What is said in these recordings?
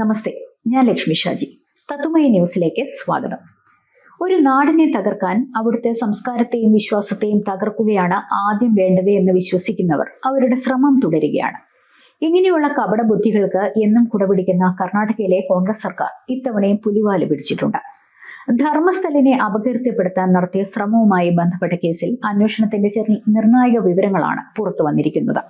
നമസ്തേ ഞാൻ ലക്ഷ്മി ഷാജി. തത്തുമയ ന്യൂസിലേക്ക് സ്വാഗതം. ഒരു നാടിനെ തകർക്കാൻ അവിടുത്തെ സംസ്കാരത്തെയും വിശ്വാസത്തെയും തകർക്കുകയാണ് ആദ്യം വേണ്ടത് എന്ന് വിശ്വസിക്കുന്നവർ അവരുടെ ശ്രമം തുടരുകയാണ്. ഇങ്ങനെയുള്ള കപട ബുദ്ധികൾക്ക് എന്നും കുടപിടിക്കുന്ന കർണാടകയിലെ കോൺഗ്രസ് സർക്കാർ ഇത്തവണയും പുലിവാൽ പിടിച്ചിട്ടുണ്ട്. ധർമ്മസ്ഥലിനെ അപകീർത്തിപ്പെടുത്താൻ നടത്തിയ ശ്രമവുമായി ബന്ധപ്പെട്ട കേസിൽ അന്വേഷണത്തിന്റെ നിർണായക വിവരങ്ങളാണ് പുറത്തു വന്നിരിക്കുന്നത്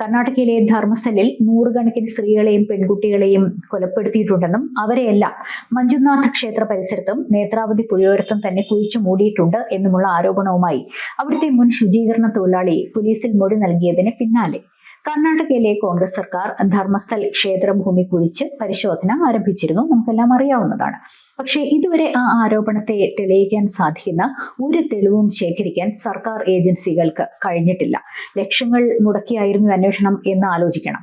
കർണാടകയിലെ ധർമ്മസ്ഥലിൽ നൂറുകണക്കിന് സ്ത്രീകളെയും പെൺകുട്ടികളെയും കൊലപ്പെടുത്തിയിട്ടുണ്ടെന്നും അവരെയെല്ലാം മഞ്ജുനാഥ ക്ഷേത്ര പരിസരത്തും നേത്രാവതി പുഴയോരത്തും തന്നെ കുഴിച്ചു മൂടിയിട്ടുണ്ട് എന്നുമുള്ള ആരോപണവുമായി അവിടുത്തെ മുൻ ശുചീകരണ തൊഴിലാളി പോലീസിൽ മൊഴി നൽകിയതിന് പിന്നാലെ കർണാടകയിലെ കോൺഗ്രസ് സർക്കാർ ധർമ്മസ്ഥൽ ക്ഷേത്രഭൂമി കുഴിച്ച് പരിശോധന ആരംഭിച്ചിരുന്നു. നമുക്കെല്ലാം അറിയാവുന്നതാണ്. പക്ഷേ ഇതുവരെ ആ ആരോപണത്തെ തെളിയിക്കാൻ സാധിക്കുന്ന ഒരു തെളിവും ശേഖരിക്കാൻ സർക്കാർ ഏജൻസികൾക്ക് കഴിഞ്ഞിട്ടില്ല. ലക്ഷങ്ങൾ മുടക്കിയായിരുന്നു അന്വേഷണം എന്ന് ആലോചിക്കണം.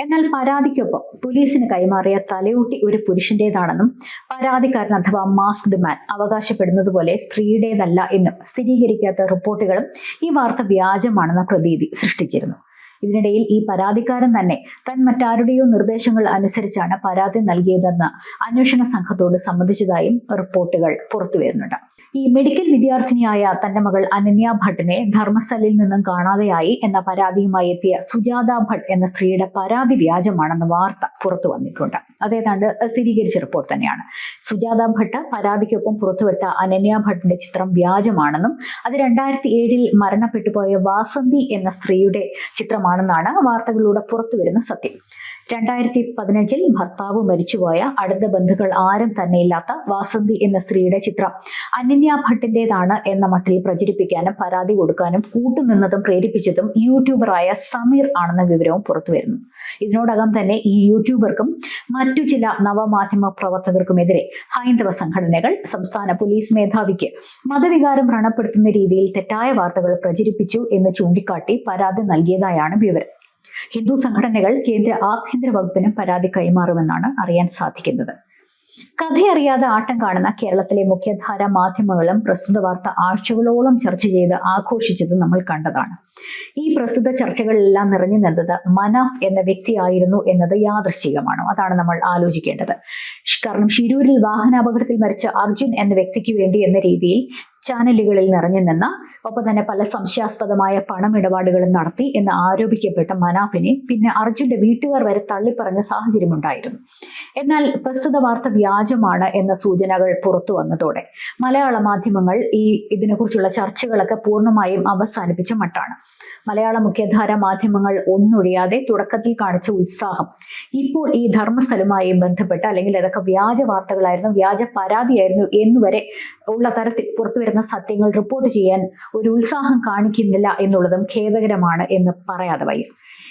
എന്നാൽ പരാതിക്കൊപ്പം പോലീസിന് കൈമാറിയ തലയൂട്ടി ഒരു പുരുഷന്റേതാണെന്നും പരാതിക്കാരൻ അഥവാ മാസ്ക്ഡ് മാൻ അവകാശപ്പെടുന്നത് പോലെ സ്ത്രീയുടേതല്ല എന്നും സ്ഥിരീകരിക്കാത്ത റിപ്പോർട്ടുകളും ഈ വാർത്ത വ്യാജമാണെന്ന പ്രതീതി സൃഷ്ടിച്ചിരുന്നു. ഇതിനിടയിൽ ഈ പരാതിക്കാരൻ തന്നെ താൻ മറ്റാരുടെയോ നിർദ്ദേശങ്ങൾ അനുസരിച്ചാണ് പരാതി നൽകിയതെന്ന് അന്വേഷണ സംഘത്തോട് സംബന്ധിച്ചതായും റിപ്പോർട്ടുകൾ പുറത്തുവരുന്നുണ്ട് ഈ മെഡിക്കൽ വിദ്യാർത്ഥിനിയായ തന്റെ മകൾ അനന്യ ഭട്ടിനെ ധർമ്മസ്ഥലിൽ നിന്നും കാണാതെയായി എന്ന പരാതിയുമായി എത്തിയ സുജാത ഭട്ട് എന്ന സ്ത്രീയുടെ പരാതി വ്യാജമാണെന്ന വാർത്ത പുറത്തു വന്നിട്ടുണ്ട്. അതേതാണ്ട് സ്ഥിരീകരിച്ച റിപ്പോർട്ട് തന്നെയാണ്. സുജാത ഭട്ട് പരാതിക്കൊപ്പം പുറത്തുവിട്ട അനന്യ ഭട്ടിന്റെ ചിത്രം വ്യാജമാണെന്നും അത് രണ്ടായിരത്തി ഏഴിൽ മരണപ്പെട്ടുപോയ വാസന്തി എന്ന സ്ത്രീയുടെ ചിത്രമാണെന്നാണ് വാർത്തകളിലൂടെ പുറത്തുവരുന്ന സത്യം. രണ്ടായിരത്തി പതിനഞ്ചിൽ ഭർത്താവ് മരിച്ചുപോയ അടുത്ത ബന്ധുക്കൾ ആരും തന്നെ ഇല്ലാത്ത വാസന്തി എന്ന സ്ത്രീയുടെ ചിത്രം അനന്യ ഭട്ടിന്റേതാണ് എന്ന മട്ടിൽ പ്രചരിപ്പിക്കാനും പരാതി കൊടുക്കാനും കൂട്ടുനിന്നതും പ്രേരിപ്പിച്ചതും യൂട്യൂബറായ സമീർ ആണെന്ന വിവരവും പുറത്തുവരുന്നു. ഇതിനോടകം തന്നെ ഈ യൂട്യൂബർക്കും മറ്റു ചില നവമാധ്യമ പ്രവർത്തകർക്കുമെതിരെ ഹൈന്ദവ സംഘടനകൾ സംസ്ഥാന പോലീസ് മേധാവിക്ക് മതവികാരം വ്രണപ്പെടുത്തുന്ന രീതിയിൽ തെറ്റായ വാർത്തകൾ പ്രചരിപ്പിച്ചു എന്ന് ചൂണ്ടിക്കാട്ടി പരാതി നൽകിയതായാണ് വിവരം. ഹിന്ദു സംഘടനകൾ കേന്ദ്ര ആഭ്യന്തര വകുപ്പിനും പരാതി കൈമാറുമെന്നാണ് അറിയാൻ സാധിക്കുന്നത്. കഥയറിയാതെ ആട്ടം കാണുന്ന കേരളത്തിലെ മുഖ്യധാര മാധ്യമങ്ങളും പ്രസ്തുത വാർത്ത ആഴ്ചകളോളം ചർച്ച ചെയ്ത് ആഘോഷിച്ചത് നമ്മൾ കണ്ടതാണ്. ഈ പ്രസ്തുത ചർച്ചകളിലെല്ലാം നിറഞ്ഞു നിന്നത് മനാഫ് എന്ന വ്യക്തിയായിരുന്നു എന്നത് യാദൃശ്ചികമാണോ. അതാണ് നമ്മൾ ആലോചിക്കേണ്ടത്. കാരണം ഷിരൂരിൽ വാഹനാപകടത്തിൽ മരിച്ച അർജുൻ എന്ന വ്യക്തിക്ക് വേണ്ടി എന്ന രീതിയിൽ ചാനലുകളിൽ നിറഞ്ഞു നിന്ന ഒപ്പം തന്നെ പല സംശയാസ്പദമായ പണമിടപാടുകളും നടത്തി എന്ന് ആരോപിക്കപ്പെട്ട മനാഫിനെ പിന്നെ അർജുന്റെ വീട്ടുകാർ വരെ തള്ളിപ്പറഞ്ഞ സാഹചര്യമുണ്ടായിരുന്നു എന്നാൽ പ്രസ്തുത വാർത്ത വ്യാജമാണ് എന്ന സൂചനകൾ പുറത്തു വന്നതോടെ മലയാള മാധ്യമങ്ങൾ ഈ ഇതിനെക്കുറിച്ചുള്ള ചർച്ചകളൊക്കെ പൂർണമായും അവസാനിപ്പിച്ച മട്ടാണ്. മലയാള മുഖ്യധാര മാധ്യമങ്ങൾ ഒന്നൊഴിയാതെ തുടക്കത്തിൽ കാണിച്ച ഉത്സാഹം. ഇപ്പോൾ ഈ ധർമ്മസ്ഥലവുമായി ബന്ധപ്പെട്ട് അല്ലെങ്കിൽ അതൊക്കെ വ്യാജ വാർത്തകളായിരുന്നു വ്യാജ പരാതിയായിരുന്നു എന്നുവരെ ഉള്ള തരത്തിൽ പുറത്തു വരുന്ന സത്യങ്ങൾ റിപ്പോർട്ട് ചെയ്യാൻ ഒരു ഉത്സാഹം കാണിക്കുന്നില്ല എന്നുള്ളതും ഖേദകരമാണ് എന്ന് പറയാതെ വയ്യ.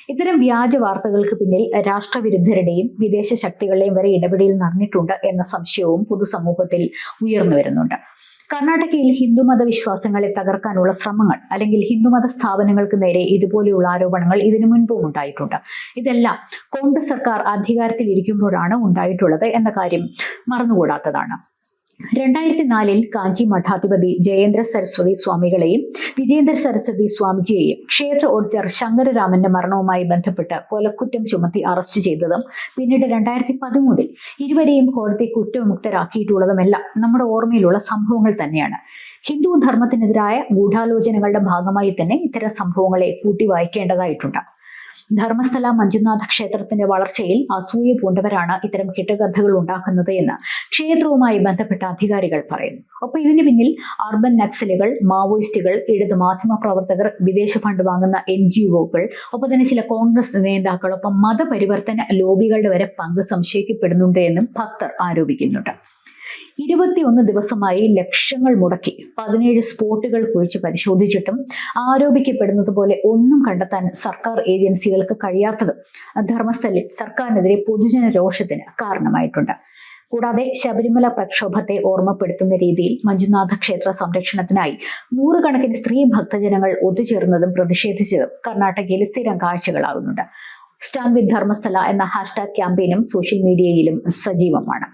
ഇത്തരം വ്യാജ വാർത്തകൾക്ക് പിന്നിൽ രാഷ്ട്രവിരുദ്ധരുടെയും വിദേശ ശക്തികളുടെയും വരെ ഇടപെടൽ നടന്നിട്ടുണ്ട് എന്ന സംശയവും പൊതുസമൂഹത്തിൽ ഉയർന്നു വരുന്നുണ്ട്. കർണാടകയിൽ ഹിന്ദുമത വിശ്വാസങ്ങളെ തകർക്കാനുള്ള ശ്രമങ്ങൾ അല്ലെങ്കിൽ ഹിന്ദുമത സ്ഥാപനങ്ങൾക്ക് നേരെ ഇതുപോലെയുള്ള ആരോപണങ്ങൾ ഇതിനു മുൻപും ഉണ്ടായിട്ടുണ്ട്. ഇതെല്ലാം കോൺഗ്രസ് സർക്കാർ അധികാരത്തിൽ ഇരിക്കുമ്പോഴാണ് ഉണ്ടായിട്ടുള്ളത് എന്ന കാര്യം മറന്നുകൂടാത്തതാണ്. രണ്ടായിരത്തി നാലിൽ കാഞ്ചി മഠാധിപതി ജയേന്ദ്ര സരസ്വതി സ്വാമികളെയും വിജയേന്ദ്ര സരസ്വതി സ്വാമിജിയെയും ക്ഷേത്ര ഓഡിറ്റർ ശങ്കരരാമന്റെ മരണവുമായി ബന്ധപ്പെട്ട് കൊലക്കുറ്റം ചുമത്തി അറസ്റ്റ് ചെയ്തതും പിന്നീട് രണ്ടായിരത്തി പതിമൂന്നിൽ ഇരുവരെയും കോടതി കുറ്റവിമുക്തരാക്കിയിട്ടുള്ളതുമെല്ലാം നമ്മുടെ ഓർമ്മയിലുള്ള സംഭവങ്ങൾ തന്നെയാണ്. ഹിന്ദു ധർമ്മത്തിനെതിരായ ഗൂഢാലോചനകളുടെ ഭാഗമായി തന്നെ ഇത്തരം സംഭവങ്ങളെ കൂട്ടി വായിക്കേണ്ടതായിട്ടുണ്ട് ധർമ്മസ്ഥല മഞ്ജുനാഥ ക്ഷേത്രത്തിന്റെ വളർച്ചയിൽ അസൂയ പൂണ്ടവരാണ് ഇത്തരം കെട്ടുകഥകൾ ഉണ്ടാക്കുന്നത് എന്ന് ക്ഷേത്രവുമായി ബന്ധപ്പെട്ട അധികാരികൾ പറയുന്നു. ഒപ്പം ഇതിന് പിന്നിൽ അർബൻ നക്സലുകൾ മാവോയിസ്റ്റുകൾ ഇടത് മാധ്യമ പ്രവർത്തകർ വിദേശ ഫണ്ട് വാങ്ങുന്ന എൻ ജി ഒകൾ ഒപ്പം തന്നെ ചില കോൺഗ്രസ് നേതാക്കൾ ഒപ്പം മതപരിവർത്തന ലോബികളുടെ വരെ പങ്ക് സംശയിക്കപ്പെടുന്നുണ്ട് എന്നും ഭക്തർ ആരോപിക്കുന്നുണ്ട്. ഇരുപത്തിയൊന്ന് ദിവസമായി ലക്ഷങ്ങൾ മുടക്കി. പതിനേഴ് സ്പോട്ടുകൾ കുഴിച്ച് പരിശോധിച്ചിട്ടും ആരോപിക്കപ്പെടുന്നത് പോലെ ഒന്നും കണ്ടെത്താൻ സർക്കാർ ഏജൻസികൾക്ക് കഴിയാത്തത് ധർമ്മസ്ഥലിൽ സർക്കാരിനെതിരെ പൊതുജന രോഷത്തിന് കാരണമായിട്ടുണ്ട്. കൂടാതെ ശബരിമല പ്രക്ഷോഭത്തെ ഓർമ്മപ്പെടുത്തുന്ന രീതിയിൽ മഞ്ജുനാഥ ക്ഷേത്ര സംരക്ഷണത്തിനായി നൂറുകണക്കിന് സ്ത്രീ ഭക്തജനങ്ങൾ ഒത്തുചേർന്നതും പ്രതിഷേധിച്ചതും കർണാടകയിൽ സ്ഥിരം കാഴ്ചകളാകുന്നുണ്ട്. സ്റ്റാൻഡ് വിത്ത് ധർമ്മസ്ഥല എന്ന ഹാഷ്ടാഗ് ക്യാമ്പയിനും സോഷ്യൽ മീഡിയയിലും സജീവമാണ്.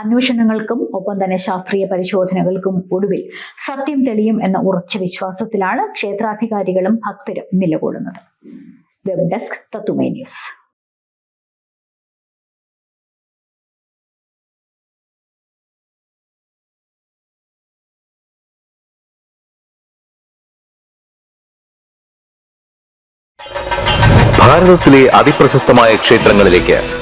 അന്വേഷണങ്ങൾക്കും ഒപ്പം തന്നെ ശാസ്ത്രീയ പരിശോധനകൾക്കും ഒടുവിൽ സത്യം തെളിയും എന്ന ഉറച്ച വിശ്വാസത്തിലാണ് ക്ഷേത്രാധികാരികളും ഭക്തരും നിലകൊള്ളുന്നത്. വെബ് ഡെസ്ക് തത്തുമേ ന്യൂസ്. ക്ഷേത്രങ്ങളിലേക്ക്